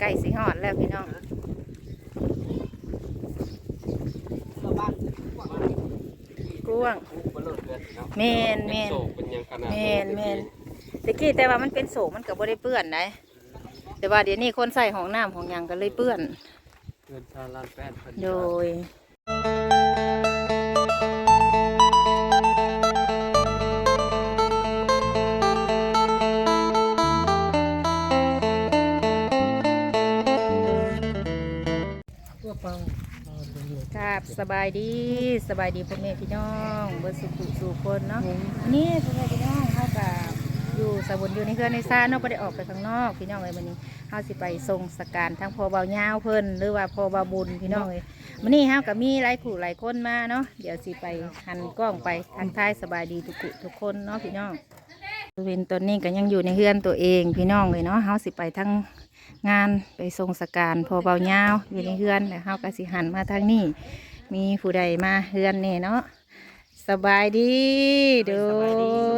ไก่สีหอดแล้วพี่น้องกว้างแม่นแม่นโศกเป็นหยังขนาดแมนแมนตะกี้แต่ว่ามันเป็นโสมันก็บ่ได้เปื้อนนะแต่ว่าเดี๋ยวนี้คนใส่ของน้ำของหยังก็เลยเปื้อนเกินชาลานแปดเพิ่นโดย ครับสบายดีสบายดีพ่อแม่พี่น้องเบิดสุขสู่คนเนาะวันนี้พ่อแม่พี่น้องเข้ากับอยู่สบุนอยู่ในเครือในซ่านเนาะไ่ได้ออกไปข้างนอกพี่น้องเลยวันนี้เฮาสิไปทรงสการทั้งพ่อเบาเงาวเพิ่นหรือว่าพ่อเบาบุญพี่น้องเลยวันนี้เฮากับมีหลายขู่หลายคนมาเนาะเดี๋ยวสิไปหันกล้องไปทักทายสบายดีทุกกุทุกคนเนาะพี่น้องเวนตอนนี้ก็ยังอยู่ในเฮือนตัวเองพี่น้องเลยเนาะเฮาสิไปทั้งงานไปทรงสการพ่อเบาเงาวอยู่ในเฮือนแล้วเฮาก็สิหันมาทางนี้ มีผู้ใดมาเฮือนนี่เนาะสบายดีโด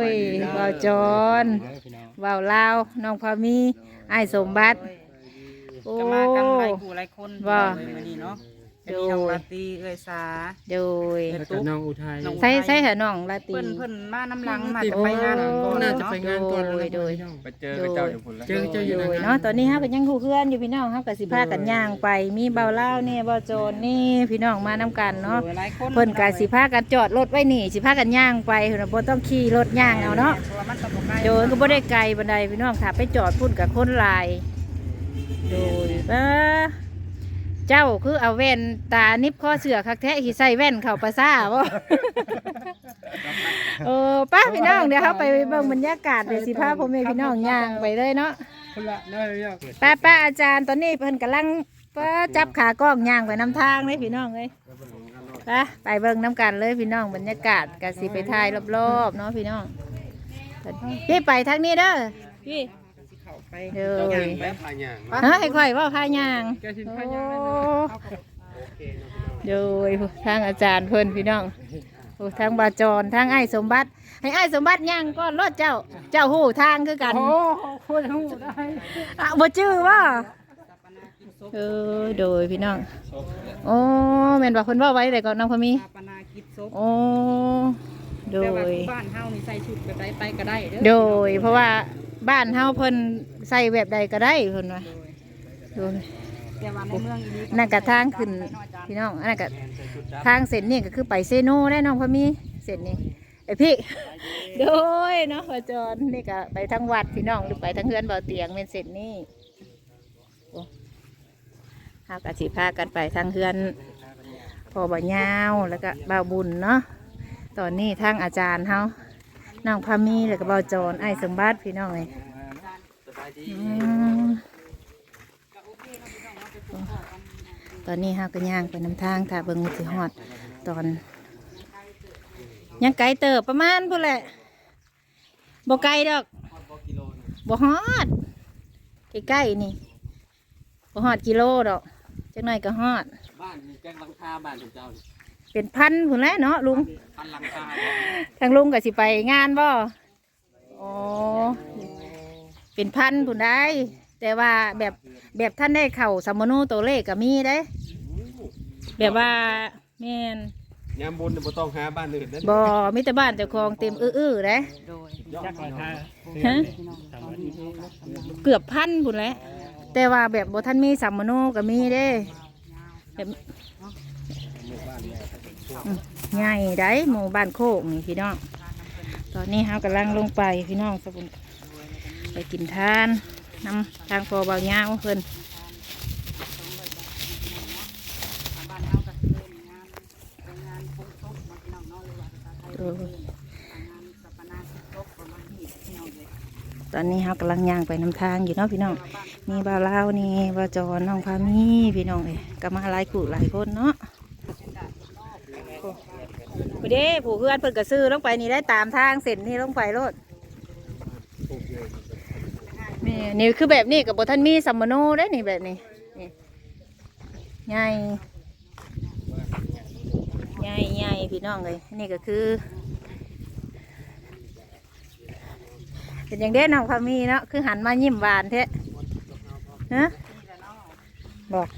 ยเบาจอนเบาลาวน้องพามีไอ้ายสมบัติ โอ้ก็มากันหลายผู้หลายคนว่าเลยวันนี้เนาะ โดก็ยมีน้องลาตรีเอ้ยสา โดยแล้วก็น้องอุทัย น้อง ใส่ใส่เถอะน้องลาตรีเพิ่นเพิ่นมาน้ำลังมาติดจะไปงานก่อนน่าเนาะจะไปงานก่อนแล้วโดยไปเจอเจ้าอยู่พุ่นแล้ว เจอเจ้าอยู่โดยนะเนาะตอนนี้ฮะก็ยังคู่เพื่อนอยู่พี่น้องฮะกับสิพากันย่างไป มีเบาเล่าวนี่เบาโจรนี่พี่น้องมานํกันเนาะโดยหลายคนเพิ่นกะสิพากันจอดรถไว้นี่สิพากันย่างไปเพิ่นบ่ต้องขี่รถย่างเอาเนาะ พรว่มันก็บ่ไกล โดยก็บ่ได้ไกลบันไดพี่น้องถ้าไปจอดพุ่นกับคนหลาย โดยเออ เจ้าคือเอาแว่นตานิบข้อเสือคักแท้สิใส่แว่นเข้าปราซ่าบ่เออป้าพี่น้องเดี๋ยวเฮาไปเบิ่งบรรยากาศเดี๋ยวสิพาพ่อแม่พี่น้องย่างไปเลยเนาะพุ่นละได้ยากป้าป้าอาจารย์ตอนนี้เพิ่นกำลังป้าจับขากล้องย่างไปนำทางเลยพี่น้องเลยไปไปเบิ่งน้ำกันเลยพี่น้องบรรยากาศกสิไปถ่ายรอบๆเนาะพี่น้องพี่ไปทางนี้เด้อพี่สิเข้า ไปเด้อเจ้าอย่างไปพาย่างมาฮะให้ข่อยเว่าพายางแกสิโอ้พาย่างได้ไหมโอเคเนาะพี่น้องโดยทางอาจารย์เพิ่นพี่น้องโอ้ทางบาจรทางไอ้ายสมบัติ ให้ไอ้ายสมบัติย่างก้อนรถเจ้า เจ้าหู้ทางคือกันโอ้พูดหูได้อะบ่จื้อว่าเออโดยพี่น้องโอ้แม่นว่าเพิ่นเว่าไว้แต่ก่อนน้องพะมีสถาปนากิจศพโอ้โดแต่ว่ายบ้านเฮานี่ใส่ชุดแบบใดไปก็ได้เด้อโดยเพราะว่า บ้านเฮาเพิ่นใส่แบบใดก็ได้เพิ่นว่าโดยแต่ว่าในเมืองอีนี้นั่นก็ทางขึ้นพี่น้องอันนั้นก็ทางเส้นนี้ก็คือไปเซโนได้น้องพะมีเส้นนี้ไอพี่โดยเนาะพระจรนี่ก็ไปทางวัดพี่น้องหรือไปทางเฮือนเบาเตียงเป็นเส้นนี้โอ้เฮาก็สิพากันไปทางเฮือนพ่อบ่ยาวแล้วก็บ่าวบุญเนาะตอนนี้ทางอาจารย์เฮา น้องพามีแล้วก็บาวจรไอ้ายสมบัติพี่น้องเลยอืมตอนนี้เฮาก็ย่างไปนำทางถ้าเบิ่งสิฮอดตอน ยังไกลเติบประมาณพุ่นแหละบ่ไกลดอกบ่ฮอดใกล้ๆนี่บ่ฮอดกิโลดอกจักหน่อยก็ฮอด บ้านมีแจ้งหลังคาบ้านของเจ้านี่ เป็นพันพุ่นแหล้วเนาะลุงพันหลังคาทางลุงก็สิไปงานบ่อ๋อเป็นพันพุ่นได้ แต่ว่าแบบแบบท่านได้เข่าสมมโนตัวเลขก็มีได้ แบบว่าแม่นยามบุญเนี่ยบ่ต้องหาบ้านอื่นเด้อบ่มีแต่บ้านเจ้าของเต็มอื้อๆได้โดยจักราคาฮะเกือบพันพุ่นแหล้วแต่ว่าแบบบ่ท่านมีสัมมโนก็มีเด้แบบอืม ใหญ่ได้หมู่บ้านโคกนี่พี่น้อง ตอนนี้เฮากำลังลงไปพี่น้องสบุนไปกินทานนำทางพอเบาเงาวเบียงเอาเพิ่นตอนนี้เฮากำลังย่างไปนำทางอยู่เนาะพี่น้อง มีบาลาวนี่บาจอนน้องพามีพี่น้องเอ้ยก็มาหลายกูหลายคนเนาะ โอ้ไปเด้ผู้เพื่อนเพิ่นก็ซื้อลงไปนี่ได้ตามทางเส้นนี่ลงไปโลดนี่นี่คือแบบนี้กับบท่านมีสัมมโนได้นี่แบบนี้นี่ใหญ่ใหญ่ใหญ่พี่น้องเลยนี่ก็คือ เป็นอย่างเด่นน้องพามีเนาะคือหันมายิ้มหวานแท้ฮะบอก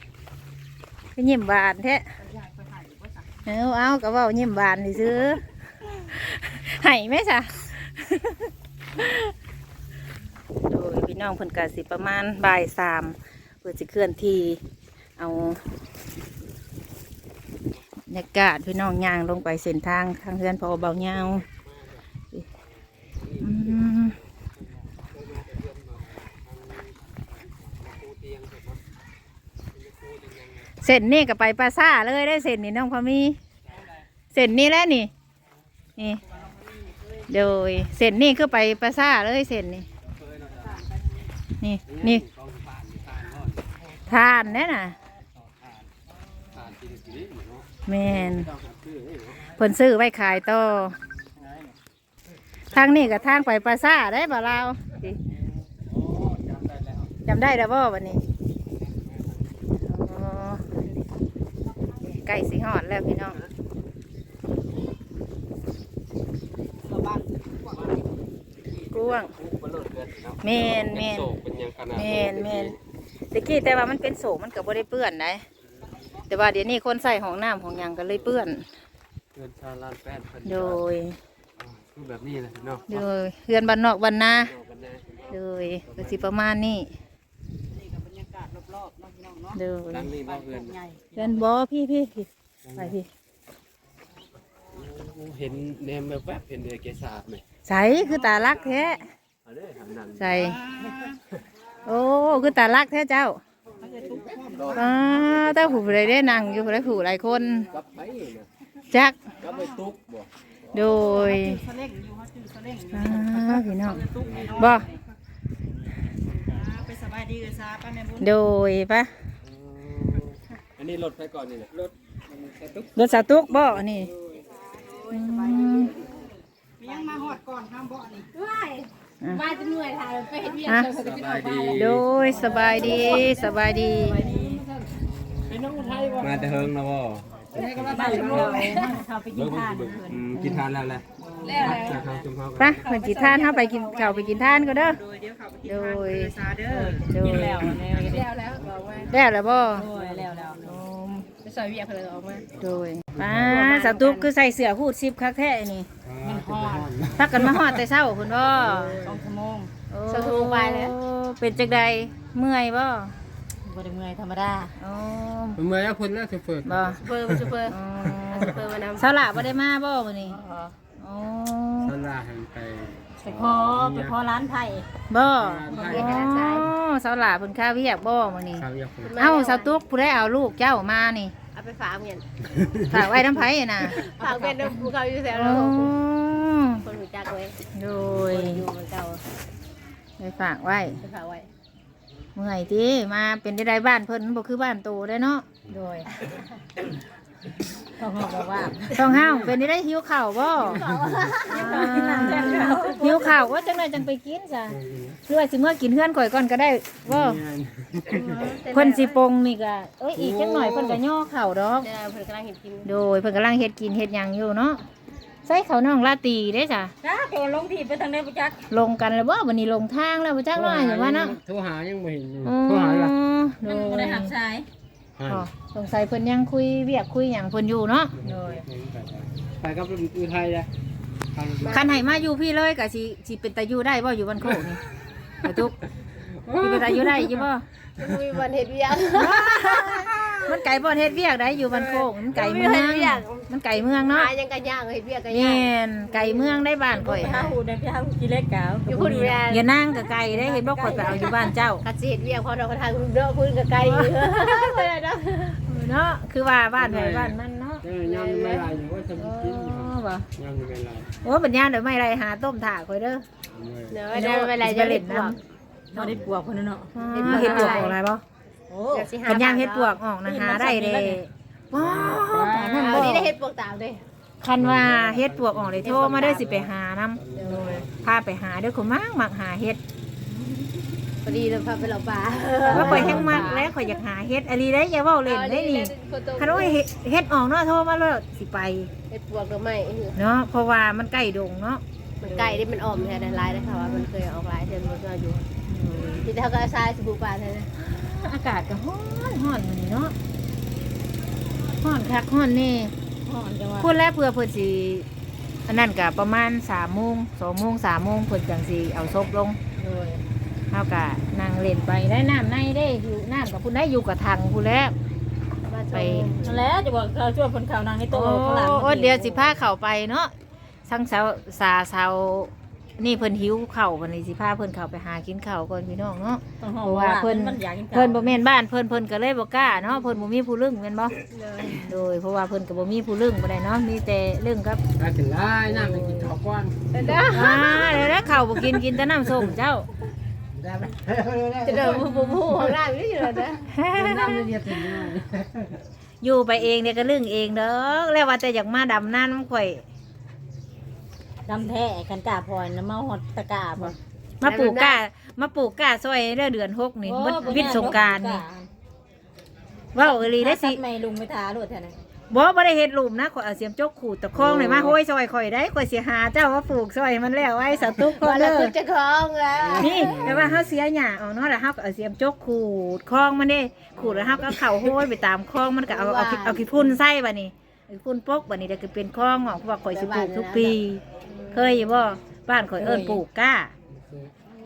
ไปยิ้มบานแท้อ ยากไปถ่ายหรือว่าเอาเอาก็เว่ายิ้มบานซื้อไห้ไหมจ้ะโดยพี่น้องเพิ่นกสิประมาณบ่ายสามเพื่อจะเคลื่อนที่เอาบรรยากาศพี่น้องย่างลงไปเส้นทางทางเรือนพอเบาเงา เส้นนี่ก็ไปปราซ่าเลยได้เส้นนี่น้องพอมีเส้นนี้แล้วนี่นี่โดยเส้นนี่คือไปปราซ่าเลยเส้นนี่นี่นี่ทานแน่น่ะเนาะแมนต้องหาซื้อเนซื้อไว้ขายต่อทางนี้กับทางไปปราซ่าได้บ่เราจำได้แล้วจำได้แล้วบ่วันนี้อ๋อ ใกล้สิฮอดแล้วพี่น้องตัวบ้านกว้างปุ๊บมันเลิศเกินเนาะแม่นแม่นโศกเป็นยังขนาดแม่นแม่นตะกี้แต่ว่ามันเป็นโสมันก็บ่ได้เปื้อนได้แต่ว่าเดี๋ยวนี้คนใส่ห้องน้ำของหยังก็เลยเปื้อนเงินชาลานแป้นเพิ่นโดยคือแบบนี้เลยเนาะโดยเฮือนบ้านนอกบ้านนาเนาะกันแน่โดยก็สิประมาณนี้นี่กับบรรยากาศรอบๆ เนาะพี่น้องเนาะโดยดังนี้บ่เพื่อนใหญ่เฮือนบ่พี่พี่พี่ไปพี่เห็นแนมแบบแวบเห็นเอกสารไหมใสคือตาลักแท้อันนี้หันนั่นใส่โอ้คือตาลักแท้เจ้าเขาจะทุกข์ความอ้าเต้าผู้ใดได้นั่งอยู่ผู้ใดผู้หลายคนกับไปนะจักกับไปตุ๊กบ่โดยเขาเล่งอยู่เขาจื้อเขาเล่งอยู่อ้าพี่น้องทุกข์ให้น้องบ่อ่าไปสบายดีเลยซาป้าแม่บุญ โดยปะ อันนี้รถไปก่อนนี่แหละรถสตุ๊กรถสาตุกบ่นี่อืมมียังมาหอดก่อนห้ามบ่อนี่อะบ้านจะเหนื่อยถ่ายไปเห็นเวียนอะเราจะไปออกบ้านโดยสบายดีสบายดีมาแต่เฮิงนะบ่บ้านเราเขาไปกินทานอืมกินทานแล้วแหละแล้วอะไรจะทำจุ่มเฮาไปเหมือนกินท่านเข้าไปกินข้าวไปกินท่านก็เด้อโดยเดี๋ยวเขาไปกินโดทานยเลยซาเด้อโดยกินแล้วแล้วแล้วแล้วบอกว่าแล้วแล้ว บ่โอ้ยแล้วแล้วโอ้ไปซอยเวียนเลินออกมาโดยป้าสาตุ๊กคือใส่เสื้อฮูดซิบคักแท้นี่มันหอดพักกันมาฮอดแต่เช้าคุณบ่อสองชั่วโมง โอ้ว เป็นจังใดเมื่อยบ่บ่ได้เมื่อยธรรมดาโอ้เมื่อคนแล้วจะเปิดบ่เปิดมันจะเปิดอ๋อเปิดมานำเช้าละบ่ได้มาบ่มื้อนี้อ๋อสลาหันไปไปขอไปขอร้านไผ่บ่ไทอ๋อเช้าละเพิ่นข้าวเวียกบ่มื้อนี้ข้าวเยอะคนเอ้าสาวตุ๊กผู้ได้เอาลูกเจ้ามานี่ ไปฝากเงินฝากไว้น้ำไผน่ะฝากเป็นภูเขาอยู่แถวอ๋เราอคนหูจักไว้โดคยนอยู่มันเก่าไปฝากไว้ ไปฝากไว้เมื่อยติมาเป็นได้ได้บ้านเพิ่นบ่คือบ้านโตได้เนาะโดย เขาบอกว่าต้องห้าวเป็นได้ได้หิวข้าวบ่หิวข้าวว่าจังไดจังไปกินจ้ะหรือว่าสิเมื่อกินเฮือนข่อยก่อนก็ได้บ่เพิ่นสิปรุงนี่ก็เอ้ยอีกจังหน่อยเพิ่นก็ย่อข้าวดอกเดี๋ยวเพิ่นกำลังเห็นกินโดยเพิ่นกำลังเฮ็ดกินเฮ็ดหยังอยู่เนาะใส่ข้าวน่องลาตีเด้จ้ะจ้าตัวลงผิดไปทางไหนปจักลงกันแล้วบ่วันนี้ลงทางแล้วบ่จักว่าอย่างว่าเนาะโทรหายังไม่เห็นอ๋อโทรหาละ โด มันบ่ ย ได้หักสาย อ๋อสงสัยเพิ่นยังคุยเวียกคุยหยังเพิ่นอยู่เนาะโดยไปกับอุทัยเลยคันให้มาอยู่พี่เลยก็สิสิเป็นตาอยู่ได้บ่อยู่บ้านโคกนี่ไปทุกสิเป็นตาอยู่ได้อยู่บ่มีวันเห็นเวียน มันไก่บ่เฮ็ดเวียกได้อยู่บ้านโคกมันไก่เมืองเฮ็ดเวียกมันไก่เมืองเนาะหายังกันย่างเห็นเวียนกันแม่ย่างนไก่เมืองได้บ้านข่อยห้าหาหูได้พี่ห้าหูกิเล็กกาวอยู่พุ่นเวียนอย่านั่งกับไก่ได้เห็นบ่ข่อยไปเอาอยู่บ้านเจ้า กัดสิเห็นเวียนพอเราก็ทางเด้อพุ่นกับไก่ไปเลยนะเนาะคือว่าบ้านไผบ้านมันเนาะยำไม่ไรอยู่ว่าจะอ๋กินอบ่ยำไม่ไรโอ้บัญญาเดี๋ยวไม่ไรหาต้มถาข่อยเด้อเดี๋ยวเดี๋ยวเวลาจะเล่นพวกพอได้ปวกคนนั้นเนาะเฮ็ดปวกออกอะไรบ่โอ้อ ยากสิหาบัญญาเฮ็ดปวกออกนะหาได้เด้ว้าวป่านนั้นเอาบ่ดีได้เฮ็ดพวกตามด้วยคันว่าเฮ็ดปวกออกเลยโทรมาเด้อสิไปหานํพาไปหาเด้อคนมากมักหาเฮ็ดพอดีเราพาไปเราป่าว่าข่อยแห้งมักแล้วข่อยอยากหาเฮ็ดอันนี้ได้อย่าเว้าเล่นได้นี่คันว่าเฮ็ดเฮ็ดออกเนาะโทรมาเลยสิไปเฮ็ดปวกก็ไม่เนาะเพราะว่ามันใกล้ดงเนาะมันไก่ที่มันออมแท้ลายนะคะว่ามันเคยออกลายเช่นมันก็อยู่ที่เขาก็ทรายสบู่ปลาแท้ อากาศก็ร้อนร้อนมื้อนี้เนาะร้อนคักร้อนแนี่ห่อนจังว่าพูดแล้วเพื่อเพิ่นสิอันนั้นก็ประมาณ3โมง2โมง3โมงเพิ่นจังสิเอาศพลงโดยเฮาก็นั่งเล่นไปได้น้ำในเด้อยู่น้ำกับพุ่นได้อยู่กับทางพุ่นแล้วไปนั่นแหละจะบอกเราช่วยคนข่าวนางให้โตโอ้ข้างหลังโอ้เดี๋ยวสิพาเข้าไปเนาะทั้งสาวสาสาว นี่เพิ่นหิวข้าวเพิ่นนี่สิพาเพิ่นเข้าไปหากินข้าวก่อนพี่น้องเนาะ ต้องห่อเพราะว่าเพิ่น มันอยากกินข้าวเพิ่นบ่แม่นบ้านเพิ่นเพิ่นก็เลยบ่กล้าเนาะเพิ่นบ่มีผู้ลึงแม่นบ่เลยโดยเพราะว่าเพิ่นก็บ่มีผู้ลึงบ่ได้เนาะมีแต่ลึงครับได้ถึงได้น้ำไปกินข้าวก้อนเด้ออ่าเดี๋ยวได้ข้าวบ่กินกินแต่น้ำส้มเจ้า ได้ไหมจะเดินบูบูบูของเราอยู่นี่เลยนะน้ำเรียบถึงได้อยู่ไปเองเนี่ยก็ลึงเองเด้อแล้วว่าแต่อยากมาดำน้ำข่อย ดำแท้กันกาพลอยน้ำเมาหอดตะกาบ่มาปลูกกล้ามาปลูกกล้าซอยเด้อเดือนหกนี่โอ้มันบ่วิทย์สงกรารนี่บ่เว้าอีหลีได้สิตัไม่ลุงไม่ทาโลดแท้นะบ่บ่ได้เฮ็ดหลุมนะข่อยเอาเสียมจกขูดตะคองเลยมาโห้ยซอยข่อยได้ข่อยสิหาเจ้าว่าปลูกซอยมันแล้วไว้สตุกก่อวันนละเด้อคือจะคล้องแล้ว นี่แต่ว่าเฮาเสียหญ้าเอาเนาะแล้วเฮาก็เอาเสียมจกขูดคลองมันเด้ขูดแล้วเฮาก็เอาเข้าโห้ยไปตามคลองมันก็เอาเอาขี้เอาขี้พุ่นใส่บัดนี้เอาขี้พุ่นปกบัดนี้เดี๋ยวก็เป็นคลองออกเพราะว่าข่อยสิปลูกทุกปี เคยอยู่บ่บ้านข่อยเอิ้นปลูกกล้า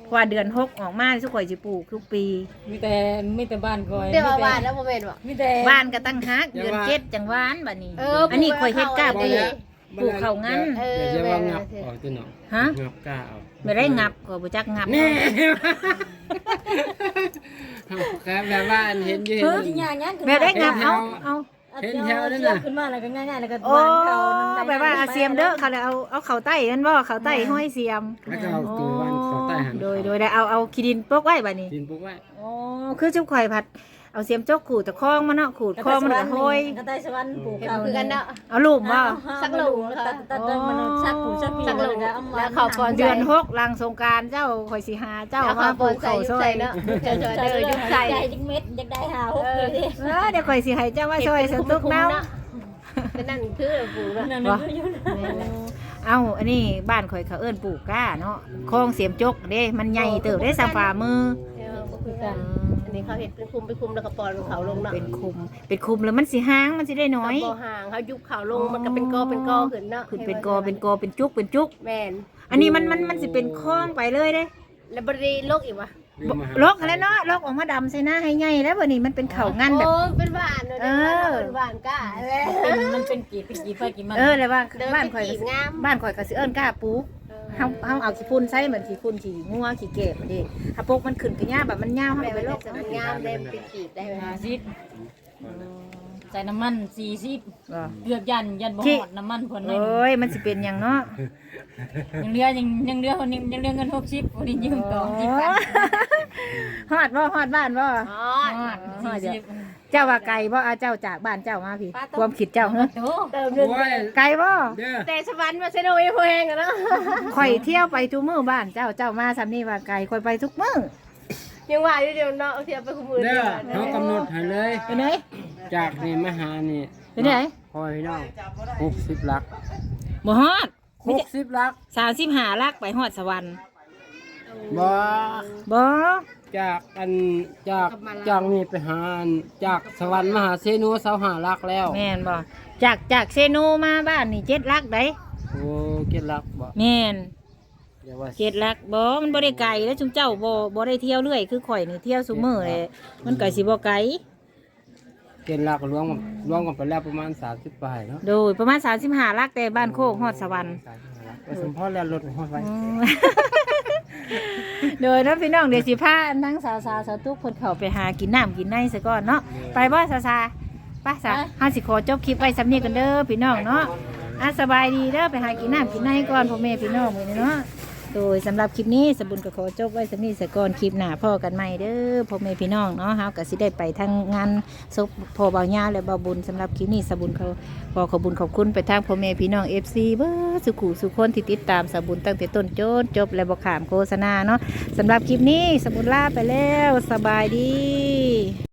เพราะว่าเดือนหกออกมาสุข่อยสิปลูกทุกปี มีแต่มีแต่บ้านคอยเดี๋ยวมาบ้านแล้วโมเมนต์ว่ะมีแต่บ้านก็ตั้งฮักเดือนเจ็ดจังหวานบัดนี้ เอออันนี้ข่อยเฮ็ดกล้าปปลูลูกกปลูกเขางั้น เออ เดี๋ยวจะแม่ว่างับออกตัวหนอฮะงับกล้าเอาไม่ได้งับก็บ่จักงับนี่ครับแบบว่าอันเห็นอยู่เห็นเอออยู่จริงอย่างนั้นไม่ได้งับเอาเอา เห็นแถวนั่นน่ะน่ะขึ้นมาแล้วก็ง่ายๆแล้วก็โอ้วางเขานั่นแบบว่าเอาเสียมเด้อเขาเลยเอาเอาเขาใต้นั่นบ่เขาใต้ห้อยเสียมแล้วก็เอาตัววันเขาใต้หันโดยโดยได้เอาเอาขี้ดินปกไว้บัดนี้ดินปุ๊กไว้อ๋อคือจุ๊บข่อยผัดเอาเสียมจกขูดตะคองมันเนาะขูดคองมันก็ห้อยกระต่ายสวรรค์ปลูกเห็นเขาคือกันเนาะเอาลูกบ่สักหลุมค่ะตัดตัดตัดมันชักผูชักปีสักหลุมแล้วเอามาแล้วเขาก่อนเดือนหกหลังสงกรารเจ้าข่อยสิหาเจ้าเอามาข้าวปบลูนกใส่เขายุซบอใส่ยเนาะเจอเจอเด้อยุบใส่ใจจิงเม็ดอยากได้หาหกเลยเออเดี๋ยวข่อยสิให้เจ้ามาซอยสตุกเนาะเป็นนั่นคือปลูกเนาะนั่นมันอยู่เอาอันนี้บ้านข่อยเขาเอิ้นปลูกก้าเนาะคลองเสียมจกเด้ มันใหญ่เติบได้สามฝ่ามือเออบ่คือกั นอันนี้เขาเห็ดเป็นคุมเป็นคุมแล้วก็ปอนเขาลงเนาะเป็นคุม เป็นคุมแล้วมันสิห้างมันสิได้น้อยบ่ห่างเขายุบเขาลงมันก็เป็นกอเป็นกอขึ้นเนาะขึ้นเป็นกอเป็นกอเป็นจุกเป็นจุกแม่นอันนี้มันมันมันสิเป็นคลองไปเลยเด้ แล้วบริโลกอีกวะลืมมาหาลกแล้วเนาะลกออกมาดำใส่หน้าให้ใหญ่แล้วบัดนี้มันเป็นเขางั้นแบบโอ้เป็นบ้านเนาะเออเป็นบ้านก้าแล้วมันเป็นกี่ปีกี่ไฟกี่มันเออเลยว่าเดินบ้านไปข่อยก็กีบสิงามบ้านข่อยก็สิเอิ้นกล้าปลูก เฮาเฮาเอาขี้พุ่นใส่เหมือนขี้พุ่นขี้งัวขี้เก็บมันดิถ้าปลูกมันขึ้นก็ยากแบบมันยาวเฮาแม่ก็ไปเป็นลโลกกมันงามได้เป็นกีบได้ไหมห้าสิบใส่น้ำมันสี่สิบบ่เกือบยันยันบ่ที่หอดน้ำมันคนนึงโอ้ยมันสิเป็นหยังเนาะยังเหลือยังยังเหลือคนนี้ยังเหลือเงินหกสิบคนนี้ยืมต่อที่ปันฮอดบ่ฮอดบ้านบ่อ๋อฮอดสี่สิบ เจ้าว่าไกลบ่เอาเจ้าจากบ้านเจ้ามาพี่ ความคิดเจ้าเฮ้อโอ้เติมหนึ่งโอ้ยไกลบ่เด้อแต่สวรรค์มาเซโนเอโพแหงกันเนาะข่อยเที่ยวไปทุกมื้อบ้านเจ้าเจ้ามาซำนี้ว่าไกลข่อยไปทุกมื้อยังว่าอยู่เดียวเนาะเอาเทียบไปคุมมือเด้อเขากำหนดให้เลยเป็นไงจากนี่มาหานี่เป็นไงพอพี่น้องหกสิบลักบ่ฮอดหกสิบลัก35ลักไปฮอดสวรรค์บ่บ่ จากอันจากจากนี่ไปหาอันจากสวรรค์มหาเสนุเสาหาลักแล้วแม่นบ่จากจากเซโนมาบ้านนี่7ลักได้โอ้เก็ดลักบ่แม่นเดี๋ยวว่าเจ็ดลักบ่มันบ่ได้ไกลแล้วจุมเจ้าบ่บ่ได้เที่ยวเรื่อยคือข่อยนี่เที่ยวซุมื้อเลยมันก็สิบ่ไกลเก็ดลักรวมกันรวมกันไปแล้วประมาณสามสิบปลายเนาะ โดยประมาณ35ลักแต่บ้านโคกฮอดสวรรค์35ลักไปสมพรแล้วรถฮอดไว้อืม โดยเน้องพี่น้องเดี๋ยวสิพาทั้งสาวสาวสาวตุ๊กคนเขาไปหากินน้ำกินในซะก่อนเนาะไปบ่สาวสาวไป้าสาวห้าสิขอจบคลิปไว้สำเนียกันเด้อพี่น้องเนาะอะสบายดีเด้อไปหากินน้ำกินในก่อนพ่อแม่พี่น้องมื้อนี้เนาะ โดยสำหรับคลิปนี้สบุญก็ขอจบไว้สำนี้ซะก่อนคลิปหน้าพ่อกันใหม่เด้อพ่อแม่พี่น้องเนาะเฮาก็สิได้ไปทางงานศพพ่อเบาญาและเบาบุญสำหรับคลิปนี้สบุญเขาขอขอบุญขอบคุณไปทางพ่อแม่พี่น้องเอฟซีเบอร์สุขุสุขคนที่ติดตามสบุญตั้งแต่ต้นจนจบและบอกขามโฆษณาเนาะสำหรับคลิปนี้สบุญลาไปแล้วสบายดี